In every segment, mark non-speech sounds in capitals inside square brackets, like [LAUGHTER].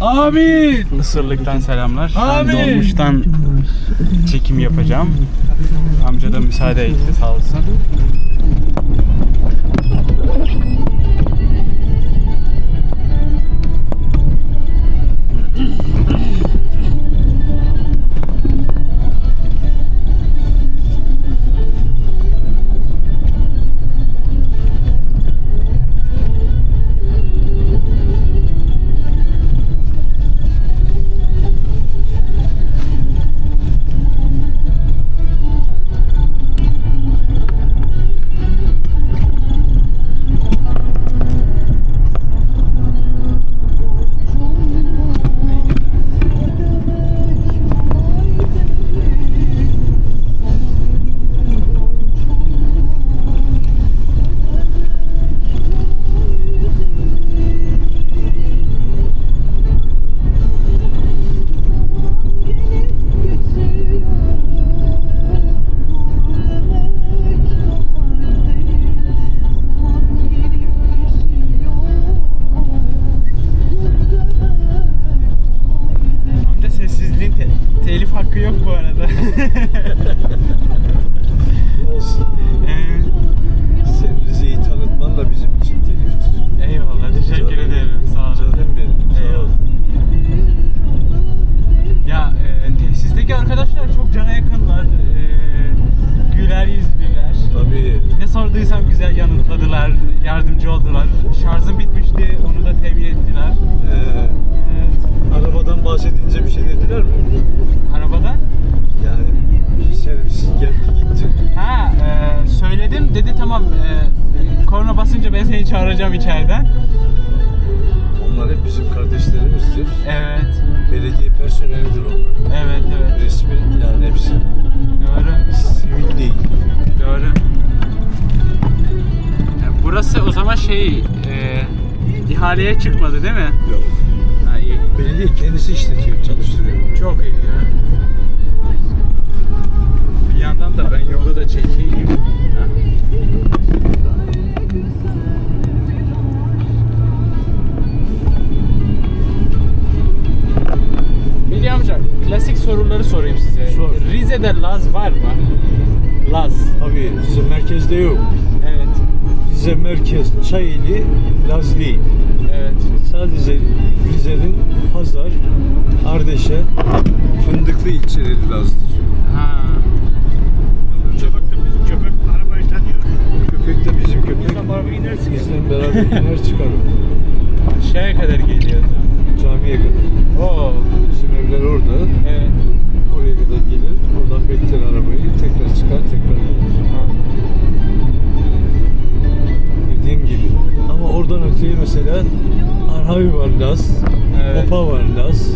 Amin. Isırlıktan selamlar. An Amin. Dolmuştan çekim yapacağım. Amca da müsaade etti sağ olsun. Şarjım bitmişti, onu da temin ettiler. Ee, Evet. arabadan bahsedince bir şey dediler mi? Arabada? Yani servis geldi gitti. Ha, e, söyledim. Dedi tamam, e, korna basınca ben seni çağıracağım içeriden. Onlar hep bizim kardeşlerimizdir. Evet, Belediye personelidir onlar. evet, evet. Resmi yani hepsi. Doğru, Sivil değil. doğru. Burası o zaman şey, e, ihaleye çıkmadı değil mi? Yok. Laz değil. Evet. Sadece Rize'nin Pazar, Ardeşen, Fındıklı ilçeleri Laz'dır. Ha. Köpek de bizim köpek arabayı tanıyor. Köpek de bizim köpek. Bizden beraber. Bizden iner çıkar. Aşağıya kadar geliyor. Camiye kadar. Oo. Bizim evler orada. Evet. Oraya kadar gelir. Oradan bekler arabayı. Tekrar çıkar, tekrar gelir. Oradan öteye mesela Arhavi var Laz. Evet. Opa var Laz.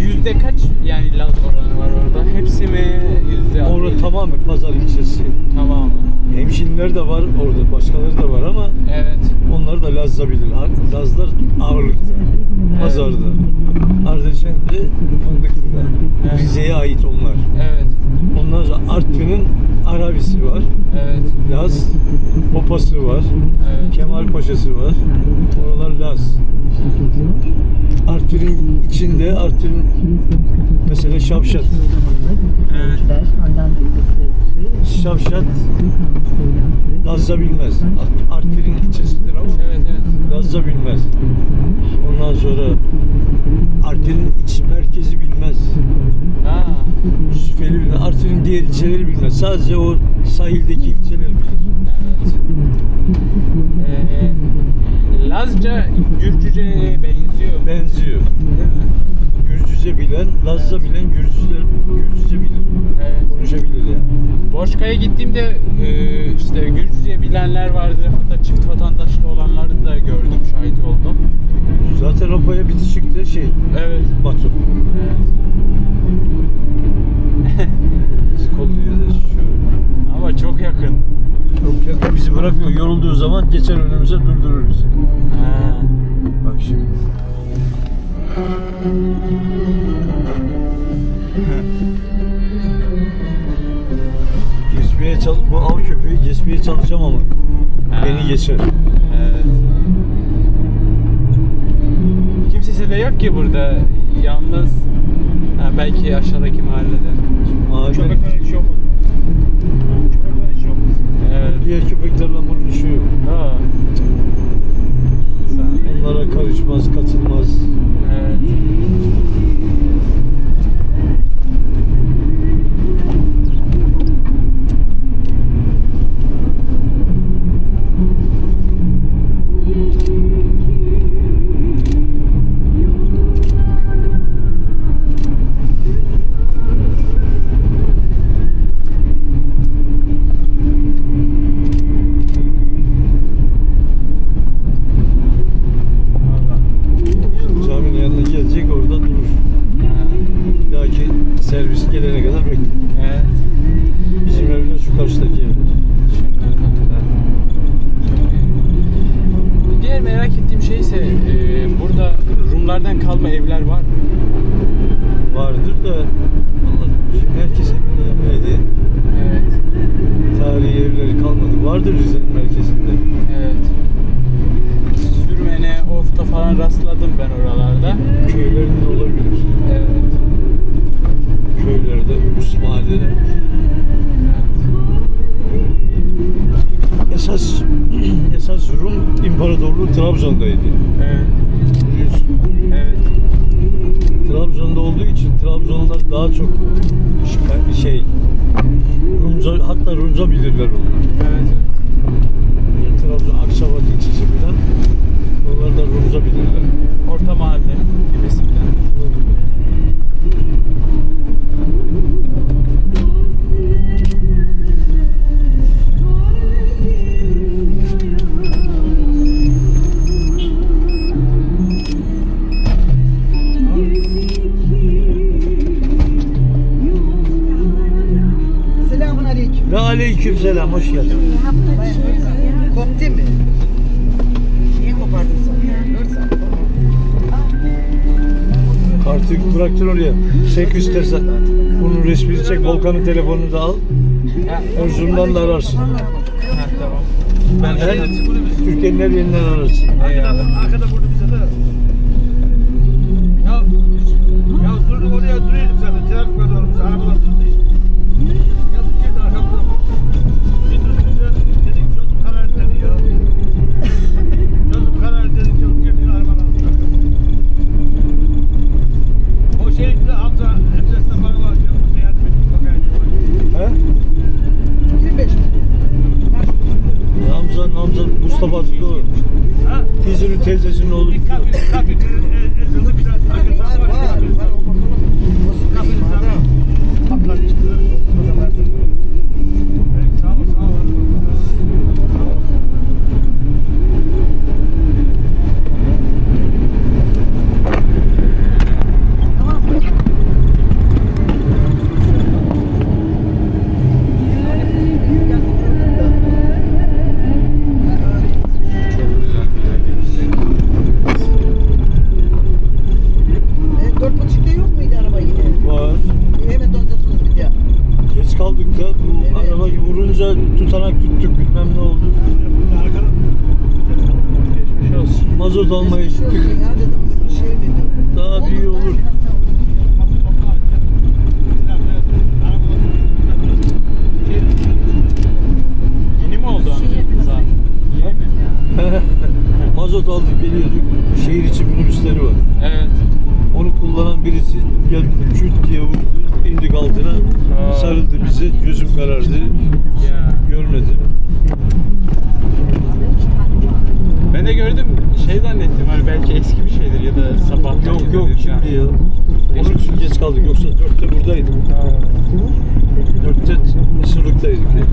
Yüzde kaç yani Laz oranı var orada? Hepsi mi yüzde? Orada tamamen pazar ilçesi. Tamam. Hemşinliler de var orada. Başkaları da var ama Evet. onlar da Laz'da bilir. Lazlar ağırlıkta. Pazarda. Ardeşen'de Fındıklı'da. Evet. Rize'ye ait onlar. Evet. Ondan sonra Artvin'in Arabisi var. Evet. Laz, Opası var. Evet. Kemal Paşası var. Oralar Laz. Artvin'in içinde Artvin mesela Şavşat. Evet. Şavşat Laz'da bilmez. Art- Artvin'in ilçesidir ama Evet. Evet. Laz'da bilmez. Ondan sonra Artvin'in iç merkezi bilmez. Ha. Yusufeli bilmez. Artvin'in diğer ilçeleri bilmez. Sadece o sahildeki ilçeleri bilir. Evet. Ee, Lazca Gürcüce'ye benziyor. Benziyor. Mi? Gürcüce bilen, Lazca bilen Gürcüler Gürcüce bilir. Evet. Konuşabilir yani. Borçka'ya gittiğimde e, işte Gürcüce bilenler vardı. Hatta çift vatandaşlı olanları da gördüm, şahit oldum. Zaten Opa'ya bitişikte şey, Evet. Batum. Evet. Kolluyor da şu. Ama çok yakın. Çok yakın bizi bırakmıyor. Yorulduğu zaman geçer önümüze durdurur bizi. Ha. Bak şimdi. Geçmeye geçmeye çal bu av köpeği geçmeye çalışacağım ama Ha. beni geçer. Evet. Kimsesi de yok ki burada. Yalnız ha, belki aşağıdaki mahallede. Mahalle Köpeklerin işi olmaz. Köpeklerin işi olmaz. Evet. diğer köpeklerle bunun işi yok. Aa. Onlara karışmaz, katılmaz. Evet. Trabzon'daydı. Evet. Biliyorsun. Evet. Trabzon'da olduğu için Trabzonlular daha çok şey Rumca hatta Rumca bilirler onlar. Aleyküm selam hoş geldin. Koptu mi? Niye kopardın sen? Kartı bıraktır oraya. Çek istersen. Bunun resmini çek. Volkan'ın telefonunu da al. Erzurum'dan da ararsın. tamam. Ben Her, Türkiye'nin her yerinden ararsın. Arkada vurdu bize de. Ya, ya durduk oraya duruyorduk Mustafa. Ha? Teyzenin teyzesinin oğlu. Bir kapı, kapı ezildi bir tane. Var var. Var olmaz olur. Nasıl kapıyı adam? Patlamıştı. O zaman Evet, sağ ol, sağ ol. Tamam mı? Çok güzel bir yer gerçekten. E, dört buçukta yok muydu araba yine? Var. E, hemen döneceksiniz bir daha. Geç kaldık da bu Evet. araba vurunca tutanak tuttuk bilmem ne oldu. Arkadan Geçmiş olsun. Mazot almaya Geçmiş gittik. olsun ya dedim. Bir şey miydi? Daha büyüğü olur. Yeni mi oldu? [LAUGHS] Mazot aldık geliyorduk. Şehir içi minibüsleri var. Evet. Onu kullanan birisi geldi küt diye vurdu. indik altına. Aa. Sarıldı bize. Gözüm karardı. Ya. Görmedim. Ben de gördüm şey zannettim hani belki eski bir şeydir ya da sabah. Yok yok şimdi ya. Onun için geç kaldık. Yoksa dörtte buradaydık. Dörtte Mısırlık'taydık. ya.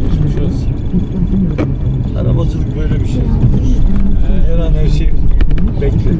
Geçmiş olsun. Arabacılık böyle bir şey. Evet. Her an her şey bekle.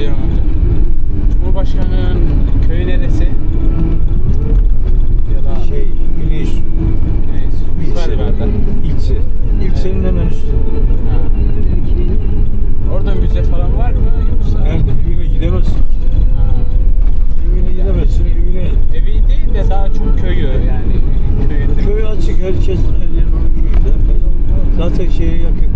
geliyor abi. Cumhurbaşkanı'nın köyü neresi? Ya da Şey, Güneş. neyse. Yukarı. İlçe. İlçenin hemen üstünde. Orada müze falan var mı yoksa? Nerede evine gidemezsin. Evine gidemezsin. Evine Evi değil de daha çok köyü yani. Köyü. köy açık. Herkes ellerini onun köyde. Zaten şeye yakın.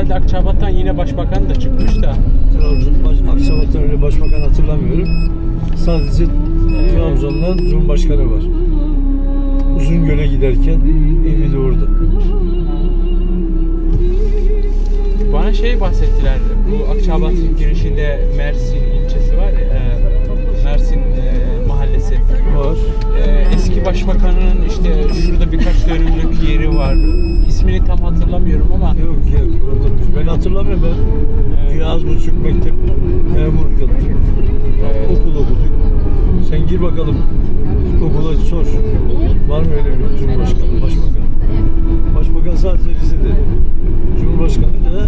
Herhalde Akçabat'tan yine başbakan da çıkmış da. Trabzon, baş, Akçabat'tan öyle başbakan hatırlamıyorum. Sadece Trabzon'dan Cumhurbaşkanı var. Uzungöl'e giderken evi de orada. Bana şey bahsettiler. Bu Akçabat'ın girişinde Mersin ilçesi var ya. Var. E, eski başbakanın işte şurada birkaç dönümlük yeri var. İsmini tam hatırlamıyorum ama Yok yok oradaymış. Ben hatırlamıyorum ben. Evet. Bir az buçuk mektep memurluk yaptım. Evet. Okul okuduk. Sen gir bakalım. Okula sor. Var mı öyle bir cumhurbaşkanı, başbakan? Başbakan sadece Rize'de. Cumhurbaşkanı da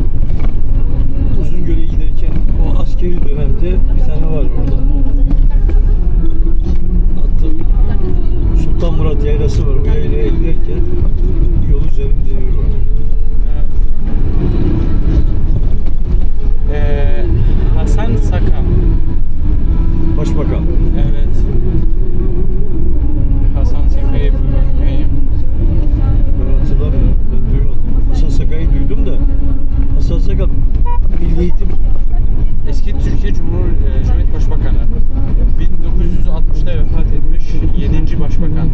Uzungöl'e giderken o askeri dönemde bir tane var orada. Sultan Murat yaylası var. O yaylaya giderken yol üzerinde evi var. e, Hasan Saka. Başbakan. Evet. Hasan Saka'yı bir bakayım. Ben hatırlamıyorum. Ben duymadım. Hasan Saka'yı duydum da Hasan Saka Milli Eğitim Eski Türkiye Cumhur, e, Cumhuriyet Başbakanı. 1960'da vefat etmiş 7. başbakan.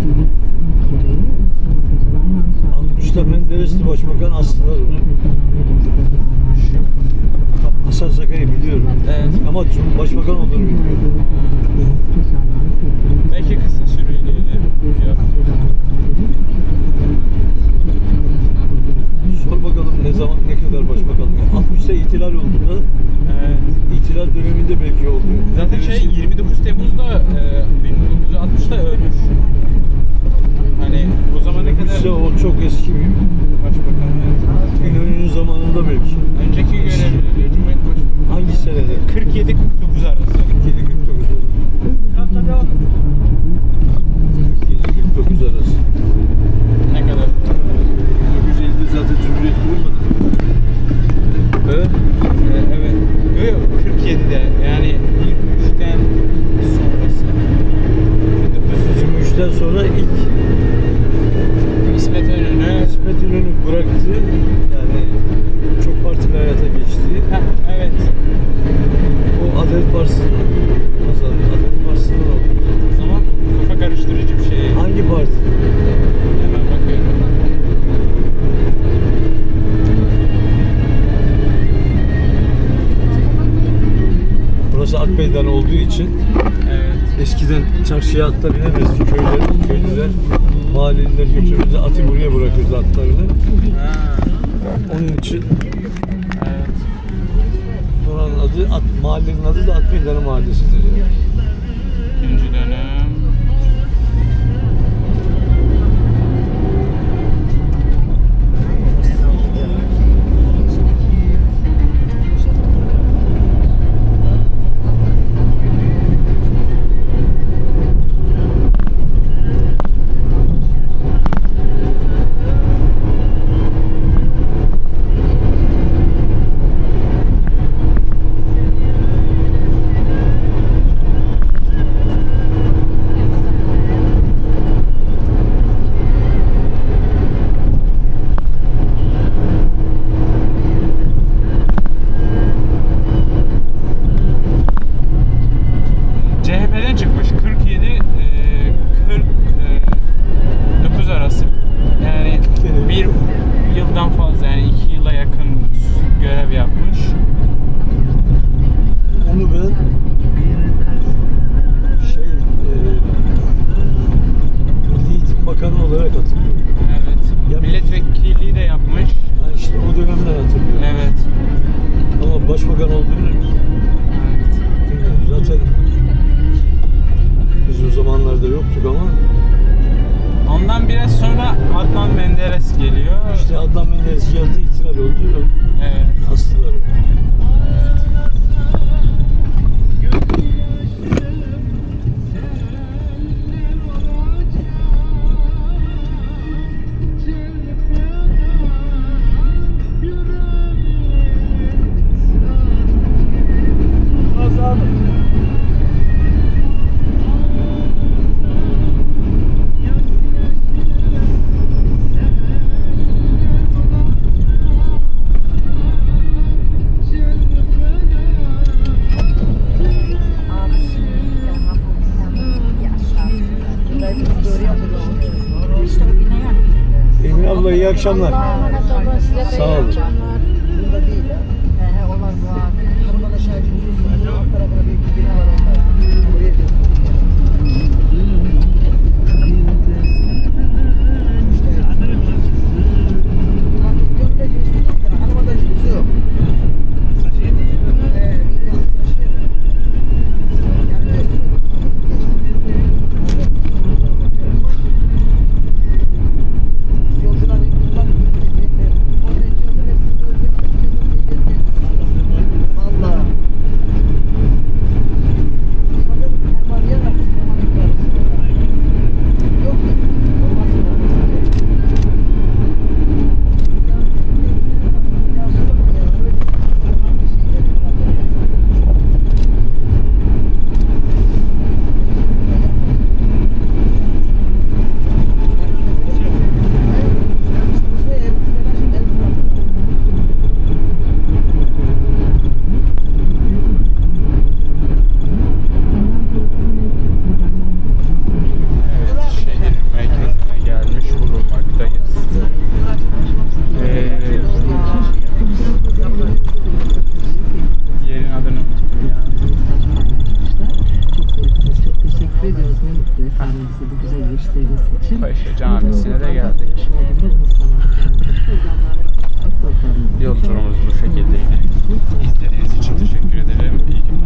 60'ta Menderesli Başbakan astılar onu. Hasan Saka'yı biliyorum. Evet. Ama Cumhurbaşbakan olduğunu bilmiyorum. Belki kısa süreliğine. Yok. Sor bakalım ne zaman ne kadar başbakan. 60'ta ihtilal oldu da Evet. İhtilal döneminde belki oldu. Zaten şey 29 Temmuz'da e, 1960'da ölmüş. Hani o zamana kadar Ise o çok eski bir başbakan. evet. İnönü'nün zamanında belki. Önceki görevleri Cumhuriyet Başbakanı. Hangi senede? 47-49 arası. 47-49 Hatta devam et. Meydan olduğu için Evet. eskiden çarşıya atlar inemezdi köyler, köylüler. Mahalleliler götürürdü, atı buraya bırakırdı atlarını. Ha, Onun için evet. buranın adı, at, mahallenin adı da Ak Meydanı Mahallesi'dir. Yani. İkinci dönem. yakın görev yapmış. Onu ben şey e, Milli Eğitim Bakanı olarak hatırlıyorum. Evet. Ya, Milletvekilliği de yapmış. Ha işte o dönemden hatırlıyorum. Evet. Ama başbakan olduğunu evet. zaten biz o zamanlarda yoktuk ama Menderes geliyor. İşte Adnan Menderes geldi, itiraf oldu. Evet. Astılar. Abla iyi akşamlar. Sağ olun.